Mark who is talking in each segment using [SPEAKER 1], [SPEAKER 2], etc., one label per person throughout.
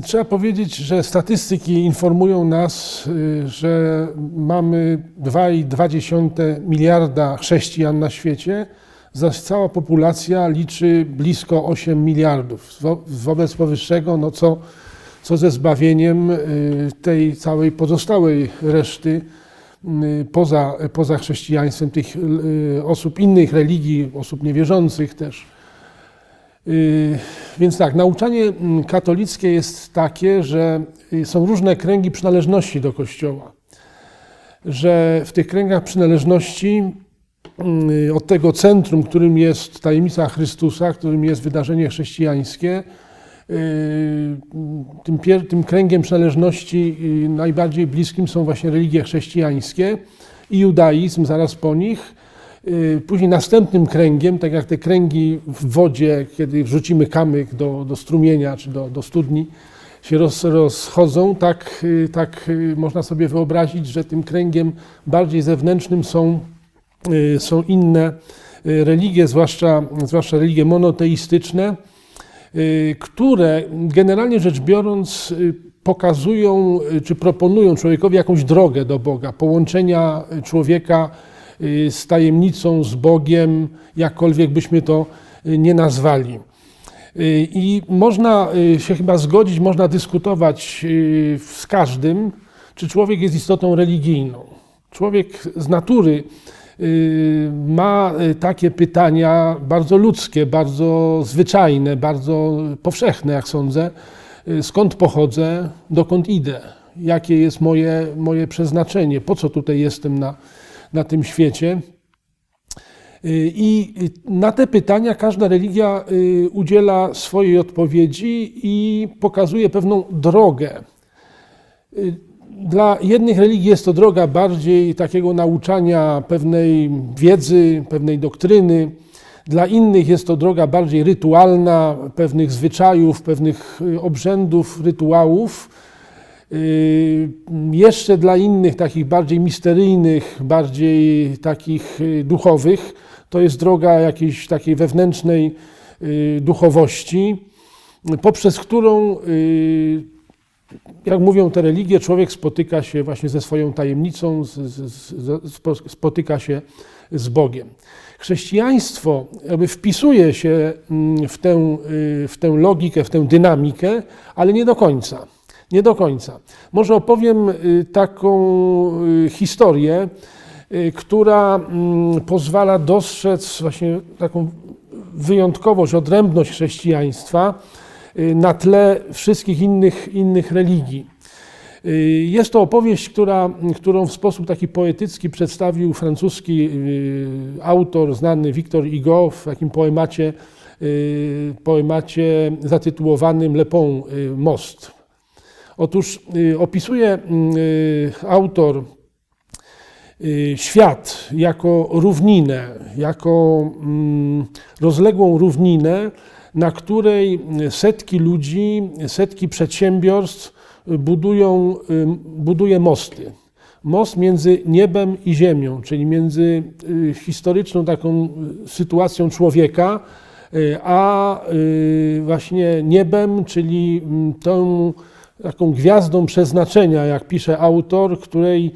[SPEAKER 1] Trzeba powiedzieć, że statystyki informują nas, y, że mamy 2,2 miliarda chrześcijan na świecie, zaś cała populacja liczy blisko 8 miliardów. Wo- Wobec powyższego, no co, co ze zbawieniem y, tej całej pozostałej reszty y, poza, poza chrześcijaństwem, tych osób innych religii, osób niewierzących też. Y, Więc tak, nauczanie mm, katolickie jest takie, że y, są różne kręgi przynależności do Kościoła. Że w tych kręgach przynależności y, od tego centrum, którym jest tajemnica Chrystusa, którym jest wydarzenie chrześcijańskie, y, tym, pier- tym kręgiem przynależności najbardziej bliskim są właśnie religie chrześcijańskie i judaizm zaraz po nich. Y, Później następnym kręgiem, tak jak te kręgi w wodzie, kiedy wrzucimy kamyk do, do strumienia czy do, do studni, się roz, rozchodzą, tak, y, tak y, można sobie wyobrazić, że tym kręgiem bardziej zewnętrznym są, są inne religie, zwłaszcza, zwłaszcza religie monoteistyczne, które generalnie rzecz biorąc pokazują czy proponują człowiekowi jakąś drogę do Boga, połączenia człowieka z tajemnicą, z Bogiem, jakkolwiek byśmy to y, nie nazwali. Y, I można y, się chyba zgodzić, można dyskutować y, z każdym, czy człowiek jest istotą religijną. Człowiek z natury y, ma y, takie pytania bardzo ludzkie, bardzo zwyczajne, bardzo powszechne, jak sądzę. Y, Skąd pochodzę, dokąd idę? Jakie jest moje, moje przeznaczenie? Po co tutaj jestem na, na tym świecie? Y, I na te pytania każda religia y, udziela swojej odpowiedzi i pokazuje pewną drogę. Y, Dla jednych religii jest to droga bardziej takiego nauczania pewnej wiedzy, pewnej doktryny. Dla innych jest to droga bardziej rytualna, pewnych zwyczajów, pewnych obrzędów, rytuałów. Y, Jeszcze dla innych, takich bardziej misteryjnych, bardziej takich y, duchowych, to jest droga jakiejś takiej wewnętrznej y, duchowości, poprzez którą, y, jak mówią te religie, człowiek spotyka się właśnie ze swoją tajemnicą, z, z, z, spo- spotyka się z Bogiem. Chrześcijaństwo jakby wpisuje się mm, w tę, w tę logikę, w tę dynamikę, ale nie do końca. Nie do końca. Może opowiem y, taką y, historię, y, która mm, pozwala dostrzec właśnie taką wyjątkowość, odrębność chrześcijaństwa na tle wszystkich innych, innych religii. Jest to opowieść, która, którą w sposób taki poetycki przedstawił francuski autor znany Victor Hugo w takim poemacie, poemacie zatytułowanym Le Pont, Most. Otóż y, opisuje y, autor y, świat jako równinę, jako mm, rozległą równinę, na której setki ludzi, setki przedsiębiorstw budują, buduje mosty. Most między niebem i ziemią, czyli między historyczną taką sytuacją człowieka, a właśnie niebem, czyli mm, tą taką gwiazdą przeznaczenia, jak pisze autor, której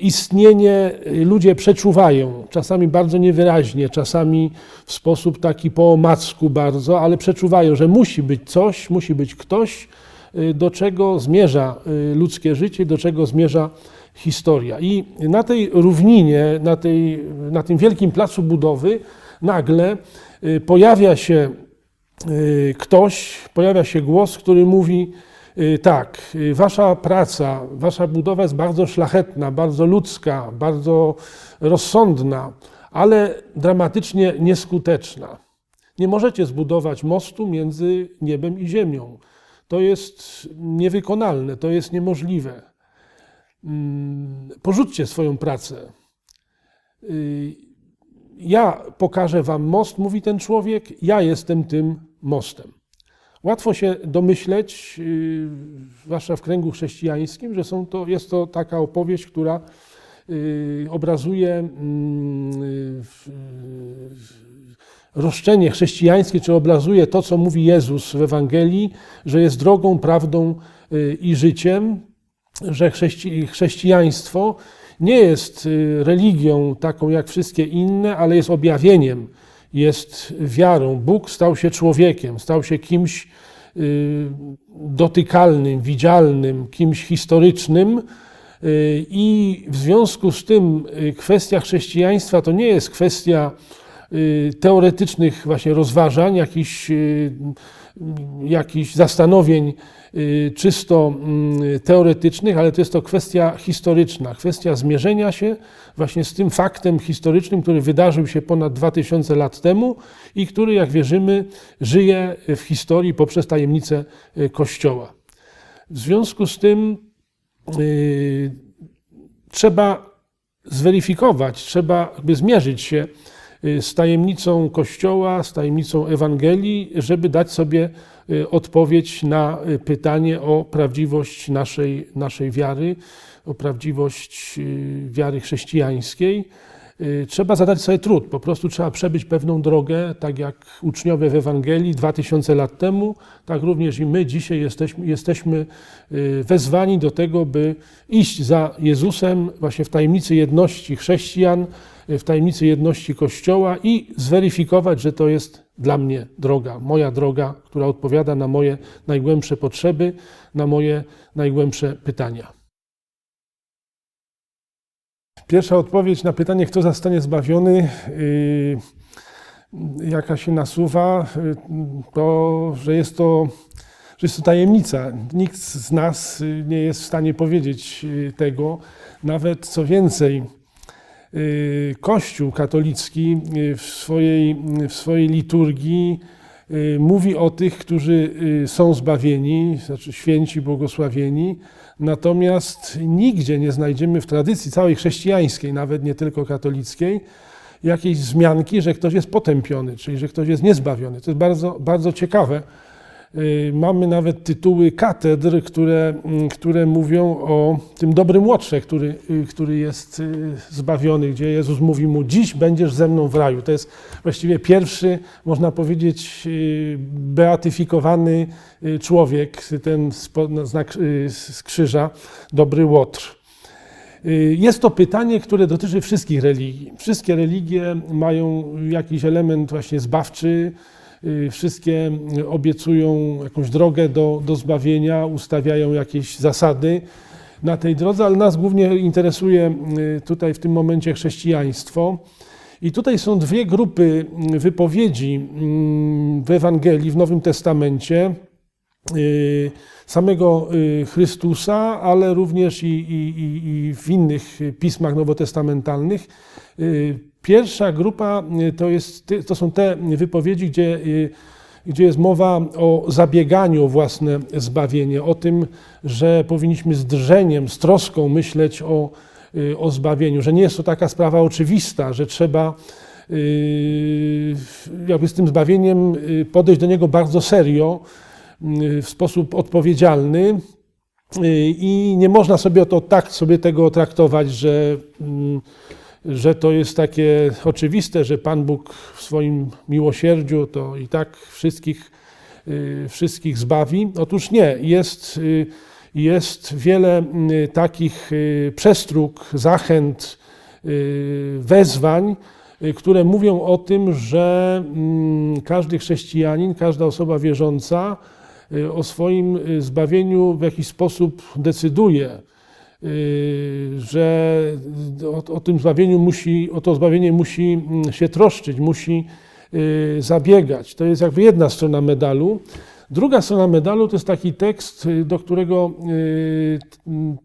[SPEAKER 1] istnienie ludzie przeczuwają, czasami bardzo niewyraźnie, czasami w sposób taki po omacku bardzo, ale przeczuwają, że musi być coś, musi być ktoś, y, do czego zmierza y, ludzkie życie, do czego zmierza historia. I na tej równinie, na, tej, na tym wielkim placu budowy nagle y, pojawia się ktoś, pojawia się głos, który mówi, tak, y, wasza praca, wasza budowa jest bardzo szlachetna, bardzo ludzka, bardzo rozsądna, ale dramatycznie nieskuteczna. Nie możecie zbudować mostu między niebem i ziemią. To jest niewykonalne, to jest niemożliwe. Mm, Porzućcie swoją pracę. Y, Ja pokażę wam most, mówi ten człowiek, ja jestem tym mostem. Łatwo się domyśleć, yy, zwłaszcza w kręgu chrześcijańskim, że są to, jest to taka opowieść, która yy, obrazuje mm, yy, roszczenie chrześcijańskie, czy obrazuje to, co mówi Jezus w Ewangelii, że jest drogą, prawdą y, i życiem, że chrześci chrześcijaństwo nie jest religią taką jak wszystkie inne, ale jest objawieniem, jest wiarą. Bóg stał się człowiekiem, stał się kimś y, dotykalnym, widzialnym, kimś historycznym. I w związku z tym kwestia chrześcijaństwa to nie jest kwestia Y, teoretycznych właśnie rozważań, jakichś, y, jakichś zastanowień y, czysto mm, teoretycznych, ale to jest to kwestia historyczna, kwestia zmierzenia się właśnie z tym faktem historycznym, który wydarzył się ponad 2000 lat temu i który, jak wierzymy, żyje w historii poprzez tajemnicę Kościoła. W związku z tym trzeba zweryfikować, trzeba jakby zmierzyć się Y, z tajemnicą Kościoła, z tajemnicą Ewangelii, żeby dać sobie y, odpowiedź na y, pytanie o prawdziwość naszej, naszej wiary, o prawdziwość wiary chrześcijańskiej. Trzeba zadać sobie trud, po prostu trzeba przebyć pewną drogę, tak jak uczniowie w Ewangelii 2000 lat temu, tak również i my dzisiaj jesteśmy, jesteśmy wezwani do tego, by iść za Jezusem właśnie w tajemnicy jedności chrześcijan, w tajemnicy jedności Kościoła i zweryfikować, że to jest dla mnie droga, moja droga, która odpowiada na moje najgłębsze potrzeby, na moje najgłębsze pytania. Pierwsza odpowiedź na pytanie, kto zostanie zbawiony, yy, jaka się nasuwa, yy, to, że jest to, że jest to tajemnica. Nikt z nas yy, nie jest w stanie powiedzieć tego. Nawet co więcej, Kościół katolicki y, w swojej, w swojej liturgii y, mówi o tych, którzy są zbawieni, znaczy święci, błogosławieni, natomiast nigdzie nie znajdziemy w tradycji całej chrześcijańskiej, nawet nie tylko katolickiej, jakiejś wzmianki, że ktoś jest potępiony, czyli że ktoś jest niezbawiony. To jest bardzo, bardzo ciekawe. Y, mamy nawet tytuły katedr, które, mm, które mówią o tym dobrym łotrze, który, y, który jest y, zbawiony, gdzie Jezus mówi mu: Dziś będziesz ze mną w raju. To jest właściwie pierwszy, można powiedzieć, beatyfikowany człowiek, ten znak z krzyża, dobry łotr. Jest to pytanie, które dotyczy wszystkich religii. Wszystkie religie mają jakiś element właśnie zbawczy, wszystkie obiecują jakąś drogę do, do zbawienia, ustawiają jakieś zasady na tej drodze, ale nas głównie interesuje y, tutaj w tym momencie chrześcijaństwo. I tutaj są dwie grupy wypowiedzi mm, w Ewangelii, w Nowym Testamencie y, samego Chrystusa, ale również i, i, i w innych pismach nowotestamentalnych Pierwsza grupa y, to, jest, to są te wypowiedzi, gdzie, y, gdzie jest mowa o zabieganiu o własne zbawienie, o tym, że powinniśmy z drżeniem, z troską myśleć o, y, o zbawieniu, że nie jest to taka sprawa oczywista, że trzeba jakby z tym zbawieniem podejść do niego bardzo serio, w sposób odpowiedzialny. I nie można sobie to tak sobie tego traktować, że mm, że to jest takie oczywiste, że Pan Bóg w swoim miłosierdziu to i tak wszystkich, y, wszystkich zbawi. Otóż nie, jest, y, jest wiele y, takich przestróg, zachęt, wezwań, które mówią o tym, że mm, każdy chrześcijanin, każda osoba wierząca o swoim zbawieniu w jakiś sposób decyduje że o, o, tym zbawieniu musi, o to zbawienie musi mm, się troszczyć, musi y, zabiegać. To jest jakby jedna strona medalu. Druga strona medalu to jest taki tekst, y, do którego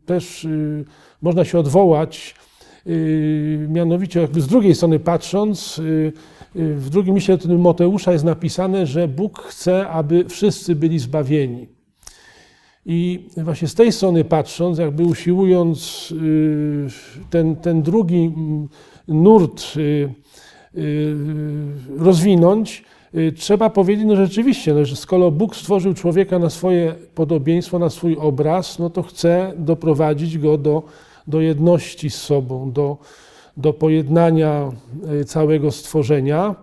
[SPEAKER 1] też można się odwołać, mianowicie jakby z drugiej strony patrząc, w drugim liście Moteusza jest napisane, że Bóg chce, aby wszyscy byli zbawieni. I właśnie z tej strony patrząc, jakby usiłując y, ten, ten drugi mm, nurt y, y, rozwinąć, trzeba powiedzieć, no rzeczywiście, no, że skoro Bóg stworzył człowieka na swoje podobieństwo, na swój obraz, no to chce doprowadzić go do, do jedności z sobą, do, do pojednania całego stworzenia.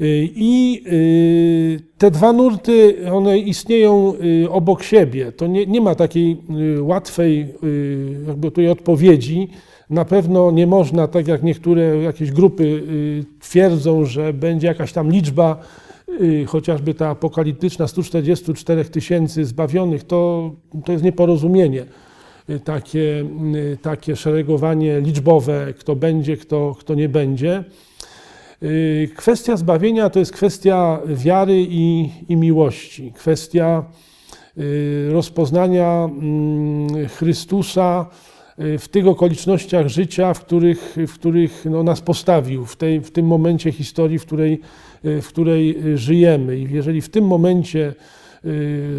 [SPEAKER 1] Y, I y, te dwa nurty, one istnieją y, obok siebie. To nie, nie ma takiej łatwej jakby tutaj odpowiedzi. Na pewno nie można, tak jak niektóre jakieś grupy twierdzą, że będzie jakaś tam liczba, chociażby ta apokaliptyczna 144 tysięcy zbawionych, to, to jest nieporozumienie. Takie, takie szeregowanie liczbowe, kto będzie, kto, kto nie będzie. Y, Kwestia zbawienia to jest kwestia wiary i, i miłości, kwestia y, rozpoznania mm, Chrystusa y, w tych okolicznościach życia, w których, w których no, nas postawił, w, tej, w tym momencie historii, w której, w której żyjemy. I jeżeli w tym momencie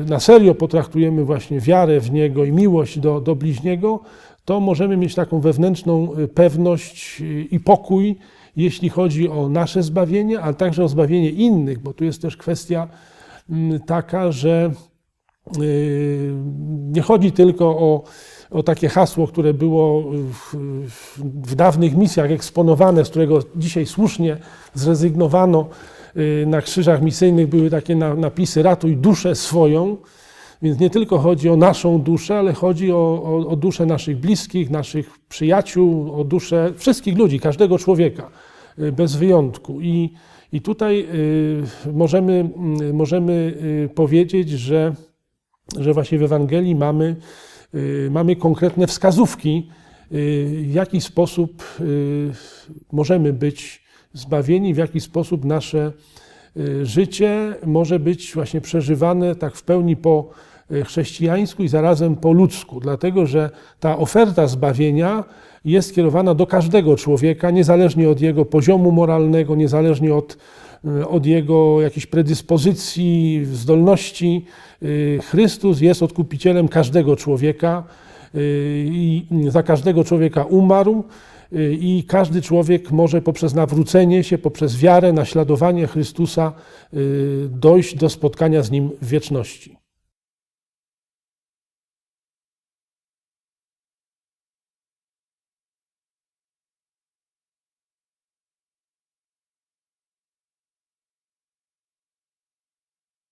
[SPEAKER 1] na serio potraktujemy właśnie wiarę w Niego i miłość do, do bliźniego, to możemy mieć taką wewnętrzną pewność i pokój, jeśli chodzi o nasze zbawienie, ale także o zbawienie innych, bo tu jest też kwestia mm, taka, że y, nie chodzi tylko o, o takie hasło, które było w, w, dawnych misjach eksponowane, z którego dzisiaj słusznie zrezygnowano. Y, Na krzyżach misyjnych były takie na- napisy ratuj duszę swoją. Więc nie tylko chodzi o naszą duszę, ale chodzi o, o, o duszę naszych bliskich, naszych przyjaciół, o duszę wszystkich ludzi, każdego człowieka, y, bez wyjątku. I, i tutaj y, możemy, y, możemy powiedzieć, że, że właśnie w Ewangelii mamy, mamy konkretne wskazówki, w jaki sposób możemy być zbawieni, w jaki sposób nasze życie może być właśnie przeżywane tak w pełni po y, chrześcijańsku i zarazem po ludzku, dlatego że ta oferta zbawienia jest skierowana do każdego człowieka, niezależnie od jego poziomu moralnego, niezależnie od, y, od jego jakichś predyspozycji, zdolności. Y, Chrystus jest odkupicielem każdego człowieka y, i za każdego człowieka umarł y, i każdy człowiek może poprzez nawrócenie się, poprzez wiarę, naśladowanie Chrystusa y, dojść do spotkania z Nim w wieczności.